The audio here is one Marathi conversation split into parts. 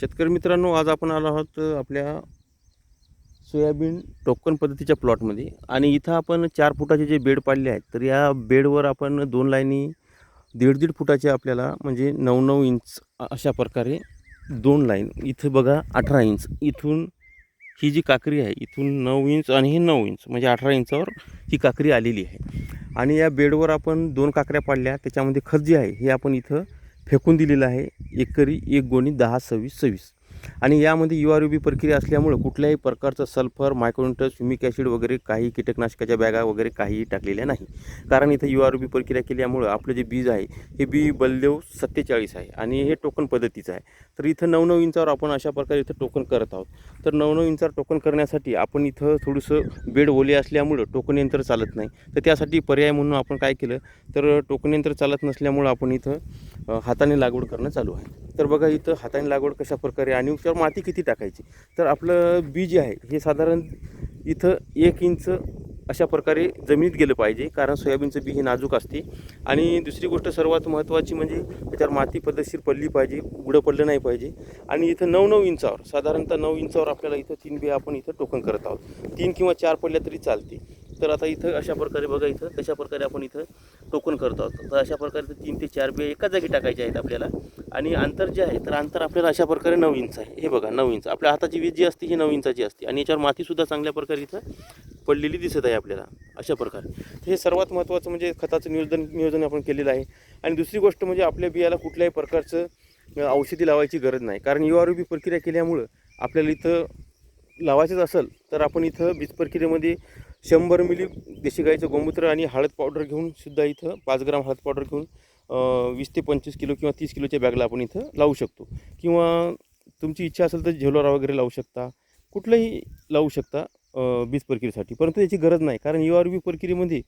शेतकरी मित्रांनो आज आपण आलो आहोत आपल्या सोयाबीन टोकन पद्धतीच्या प्लॉटमध्ये. आणि इथं आपण चार फुटाचे जे बेड पाडले आहेत तर या बेडवर आपण दोन लाईनी दीड दीड फुटाचे आपल्याला म्हणजे नऊ नऊ इंच अशा प्रकारे दोन लाईन. इथं बघा अठरा इंच. इथून ही जी काकरी आहे इथून नऊ इंच आणि हे नऊ इंच म्हणजे अठरा इंचावर ही काकरी आलेली आहे. आणि या बेडवर आपण दोन काकऱ्या पाडल्या त्याच्यामध्ये खत जे आहे हे आपण इथं फेकून दिलेलं आहे. एकरी एक गोणी दहा सव्वीस सव्वीस. आणि यामध्ये यू आर यू बी प्रक्रिया असल्यामुळं कुठल्याही प्रकारचं सल्फर मायक्रोन्टस ह्युमिक ॲसिड वगैरे काही कीटकनाशकाच्या बॅगा वगैरे काहीही टाकलेल्या नाही. कारण इथं यू आर यू बी प्रक्रिया केल्यामुळं आपलं जे बीज आहे हे बी बलदेव सत्तेचाळीस आहे आणि हे टोकन पद्धतीचं आहे. तर इथं नऊ नऊ इंचावर आपण अशा प्रकारे इथं टोकन करत आहोत. तर नऊ नऊ इंचावर टोकन करण्यासाठी आपण इथं थोडंसं बेड ओले असल्यामुळं टोकन यंत्र चालत नाही. तर त्यासाठी पर्याय म्हणून आपण काय केलं तर टोकन यंत्र चालत नसल्यामुळं आपण इथं हाताने लागवड करणं चालू आहे. तर बघा इथं हाताने लागवड कशा प्रकारे आणि त्यावर माती किती टाकायची? तर आपलं बी जे आहे हे साधारण इथं एक इंच अशा प्रकारे जमिनीत गेलं पाहिजे कारण सोयाबीनचं बी हे नाजूक असते. आणि दुसरी गोष्ट सर्वात महत्त्वाची म्हणजे त्याच्यावर माती पद्धतशीर पडली पाहिजे उघडं पडलं नाही पाहिजे. आणि इथं नऊ नऊ इंचावर साधारणतः नऊ इंचावर आपल्याला इथं तीन बिया आपण इथं टोकन करत आहोत. तीन किंवा चार पडल्या तरी चालते. तर आता इथं अशा प्रकारे बघा इथं कशा प्रकारे आपण इथं टोकन करत. आहोत तर अशा प्रकारे तीन ते चार बिया एका जागी टाकायचे आहेत आपल्याला. आणि अंतर जे आहे तर अंतर आपल्याला अशा प्रकारे नऊ इंच आहे. हे बघा नऊ इंच. आपल्या हाताची वीज जी असते ही नऊ इंचाची असते. आणि याच्यावर मातीसुद्धा चांगल्या प्रकारे इथं पडलेली दिसत आहे आपल्याला. अशा प्रकारे. तर हे सर्वात महत्त्वाचं म्हणजे खताचं नियोजन नियोजन आपण केलेलं आहे. आणि दुसरी गोष्ट म्हणजे आपल्या बियाला कुठल्याही प्रकारचं औषधी लावायची गरज नाही. कारण यू आर बी प्रक्रिया केल्यामुळं आपल्याला इथं लावायचंच असेल तर आपण इथं बीज प्रक्रियेमध्ये शंभर मिली देशी गाईचं गोमूत्र आणि हळद पावडर घेऊन सुद्धा इथं पाच ग्राम हळद पावडर घेऊन वीस ते पंचवीस किलो किंवा तीस किलोच्या बॅगला आपण इथं लावू शकतो. किंवा तुमची इच्छा असेल तर झेलोरा वगैरे लावू शकता. कुठलंही लावू शकता बीज प्रक्रियेसाठी. परंतु याची गरज नाही. कारण यू आर बी प्रक्रियेमध्ये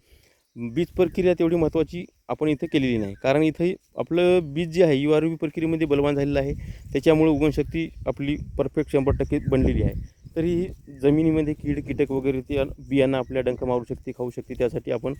बीज प्रक्रिया तेवढी महत्त्वाची आपण इथं केलेली नाही. कारण इथं आपलं बीज जे आहे यू आर बी प्रक्रियेमध्ये बलवान झालेलं आहे. त्याच्यामुळे उगवणशक्ती आपली परफेक्ट शंभर टक्के बनलेली आहे. तरी जमिनीमध्ये कीड कीटक वगैरे ते बियाणं बियांना आपल्या डंख मारू शकते खाऊ शकते. त्यासाठी आपण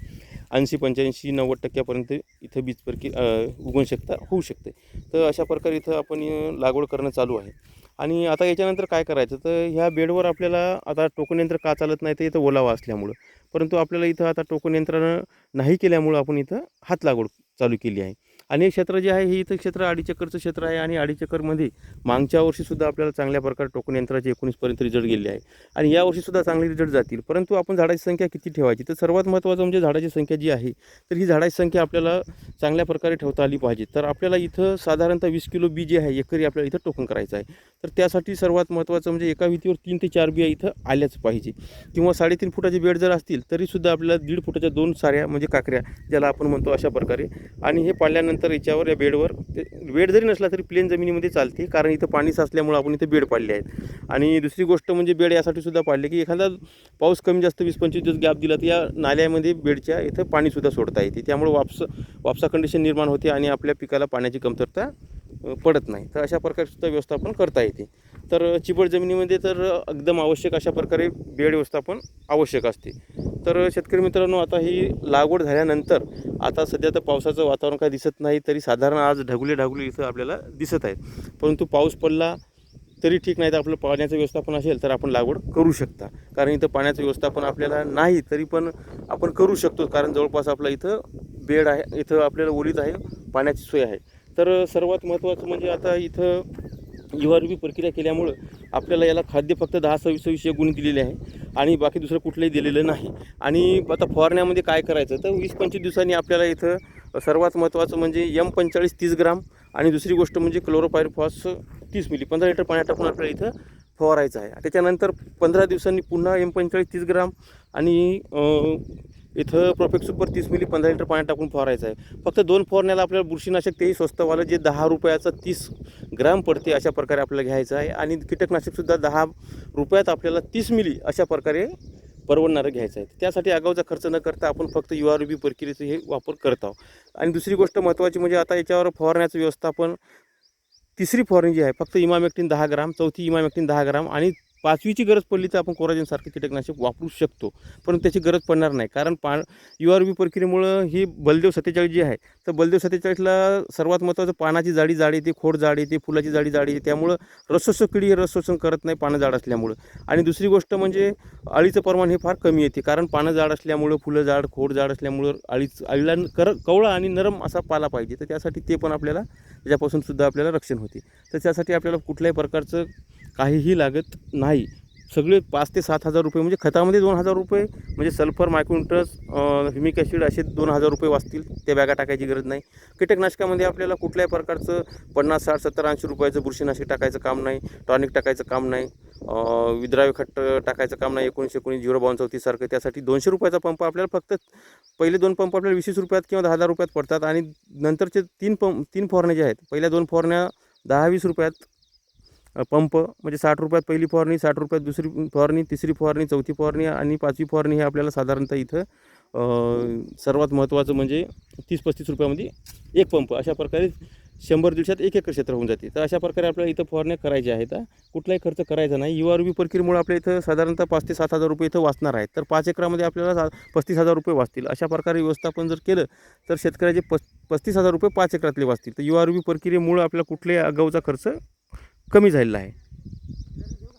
ऐंशी पंच्याऐंशी नव्वद टक्क्यापर्यंत इथं बीज उगवू शकता होऊ शकते. तर अशा प्रकारे इथं आपण लागवड करणं चालू आहे. आणि आता याच्यानंतर काय करायचं? तर ह्या बेडवर आपल्याला आता टोकन यंत्र का चालत नाही? तर इथं ओलावा असल्यामुळं. परंतु आपल्याला इथं आता टोकनयंत्रानं नाही केल्यामुळं आपण इथं हात लागवड चालू केली आहे. आणि हे क्षेत्र जे आहे हे इथं क्षेत्र अडीचक्करचं क्षेत्र आहे आणि अडीचक्करमध्ये मागच्या वर्षीसुद्धा आपल्याला चांगल्या प्रकारे टोकन यंत्राचे एकोणीसपर्यंत रिझल्ट गेले आहे. आणि या वर्षीसुद्धा चांगले रिझल्ट जातील. परंतु आपण झाडाची संख्या किती ठेवायची? तर सर्वात महत्त्वाचं म्हणजे झाडाची संख्या जी आहे तर ही झाडाची संख्या आपल्याला चांगल्या प्रकारे ठेवता आली पाहिजे. तर आपल्याला इथं साधारणतः वीस किलो बी जे आहे एकरी आपल्याला इथं टोकन करायचं आहे. तर त्यासाठी सर्वात महत्त्वाचं म्हणजे एका वितीवर तीन ते चार बिया इथं आल्याच पाहिजे. किंवा साडेतीन फुटाचे बेड जर असतील तरीसुद्धा आपल्याला दीड फुटाच्या दोन साऱ्या म्हणजे काकऱ्या ज्याला आपण म्हणतो अशा प्रकारे. आणि हे पाडल्यानंतर याच्यावर या बेडवर ते बेड जरी नसला तरी प्लेन जमिनीमध्ये चालते कारण इथं पाणी साचल्यामुळं आपण इथं बेड पाडले आहेत. आणि दुसरी गोष्ट म्हणजे बेड यासाठी सुद्धा पाडले की एखादा पाऊस कमी जास्त वीस पंचवीस दिवस गॅप दिला तर या नाल्यामध्ये बेडच्या इथं पाणीसुद्धा सोडता येते. त्यामुळे वापस वापसा कंडिशन निर्माण होते आणि आपल्या पिकाला पाण्याची कमतरता पडत नाही. तर अशा प्रकारे सुद्धा व्यवस्थापन करता येते. तर चिबड जमिनीमध्ये तर एकदम आवश्यक अशा प्रकारे बेड व्यवस्थापन आवश्यक असते. तर शेतकरी मित्रांनो आता ही लागवड झाल्यानंतर आता सध्या तर पावसाचं वातावरण काय दिसत नाही तरी साधारण आज ढगुले ढगुले इथं आपल्याला दिसत आहे परंतु पाऊस पडला तरी ठीक नाही तर आपलं पाण्याचं व्यवस्थापन असेल तर आपण लागवड करू शकता. कारण इथं पाण्याचं व्यवस्थापन आपल्याला नाही तरी पण आपण करू शकतो. कारण जवळपास आपलं इथं बेड आहे इथं आपल्याला ओलीत आहे पाण्याची सोय आहे. तर सर्वात महत्त्वाचं म्हणजे आता इथं यू आर प्रक्रिया केल्यामुळं आपल्याला याला खाद्य फक्त दहा सव्वीस सव्वीस एक गुणी दिलेले आहे आणि बाकी दुसरं कुठलंही दिलेलं नाही. आणि आता फवारण्यामध्ये काय करायचं? तर वीस पंचवीस दिवसांनी आपल्याला इथं सर्वात महत्त्वाचं म्हणजे एम पंचेचाळीस तीस ग्राम आणि दुसरी गोष्ट म्हणजे क्लोरोपायरफॉस तीस मिली पंधरा लिटर पाण्यात टाकून आपल्याला इथं फवारायचं आहे. त्याच्यानंतर पंधरा दिवसांनी पुन्हा एम पंचेचाळीस तीस ग्राम आणि इथं प्रोफेक्ट सुपर तीस मिली पंधरा लिटर पाण्यात टाकून फवारायचं आहे. फक्त दोन फवारण्याला आपल्याला बुरशीनाशक तेही स्वस्तवालं जे दहा रुपयाचं तीस ग्राम पडते अशा प्रकारे आपल्याला घ्यायचं आहे. आणि कीटकनाशकसुद्धा दहा रुपयात आपल्याला तीस मिली अशा प्रकारे परवडणारं घ्यायचं आहे. त्यासाठी आगाऊचा खर्च न करता आपण फक्त यू आर बी प्रक्रियेचं हे वापर करत आहोत. आणि दुसरी गोष्ट महत्त्वाची म्हणजे आता याच्यावर फवारण्याचं व्यवस्थापन तिसरी फवारणी जी आहे फक्त इमामेक्टिन दहा ग्राम चौथी इमामेक्टिन दहा ग्राम आणि पाचवीची गरज पडली तर आपण कोराजनसारखं कीटकनाशक वापरू शकतो. पण त्याची गरज पडणार नाही. कारण पा यू आर बी प्रक्रियेमुळं ही बलदेव सत्तेचाळीस जी आहे तर बलदेव सत्तेचाळीसला सर्वात महत्त्वाचं पानाची जाडी जाडी येते खोड जाडी येते फुलाची जाडी जाडी येते त्यामुळं रसशोषक किडी हे रसशोषण करत नाही पानं जाड असल्यामुळं. आणि दुसरी गोष्ट म्हणजे अळीचं प्रमाण हे फार कमी येते. कारण पानं जाड असल्यामुळं फुलं जाड खोड जाड असल्यामुळं अळीच अळीला कर कवळा आणि नरम असा पाला पाहिजे. तर त्यासाठी ते पण आपल्याला त्याच्यापासून सुद्धा आपल्याला रक्षण होते. तर त्यासाठी आपल्याला कुठल्याही प्रकारचं काहीही लागत नाही. सगळे पाच ते सात हजार रुपये म्हणजे खतामध्ये दोन हजार रुपये म्हणजे सल्फर मायक्रोन्ट्रस ह्युमिक ॲसिड असे दोन हजार रुपये वाचतील. त्या बॅगा टाकायची गरज नाही. कीटकनाशकामध्ये आपल्याला कुठल्याही प्रकारचं पन्नास साठ सत्तर ऐंशी रुपयाचं बुरशीनाशक टाकायचं काम नाही. टॉनिक टाकायचं काम नाही. विद्राव्य खत टाकायचं काम नाही. एकोणीसशे एकोणीस झिरो बावन्न चौतीससारखं त्यासाठी दोनशे रुपयाचा पंप आपल्याला फक्त पहिले दोन पंप आपल्याला वीस रुपयात किंवा दहा हजार रुपयात पडतात आणि नंतरचे तीन पंप तीन फवारण्या जे आहेत पहिल्या दोन फवारण्या दहा वीस रुपयात पंप म्हणजे साठ रुपयात पहिली फवारणी साठ रुपयात दुसरी फवारणी तिसरी फवारणी चौथी फवारणी आणि पाचवी फवारणी हे आपल्याला साधारणतः इथं सर्वात महत्त्वाचं म्हणजे तीस पस्तीस रुपयामध्ये एक पंप. अशा प्रकारे शंभर दिवसात एक एकर क्षेत्र होऊन जाते. तर अशा प्रकारे आपल्याला इथं फवारण्या करायच्या आहेत. कुठलाही खर्च करायचा नाही. यू आर बी प्रक्रियेमुळे आपल्या इथं साधारणतः पाच ते सात हजार रुपये इथं वाचणार आहेत. तर पाच एकरामध्ये आपल्याला सा पस्तीस हजार रुपये वाचतील. अशा प्रकारे व्यवस्थापन जर केलं तर शेतकऱ्याचे पस पस्तीस हजार रुपये पाच एकरातले वाचतील. तर यू आर बी प्रक्रियेमुळे आपल्याला कुठल्याही आगाऊचा खर्च कमी झालेला आहे.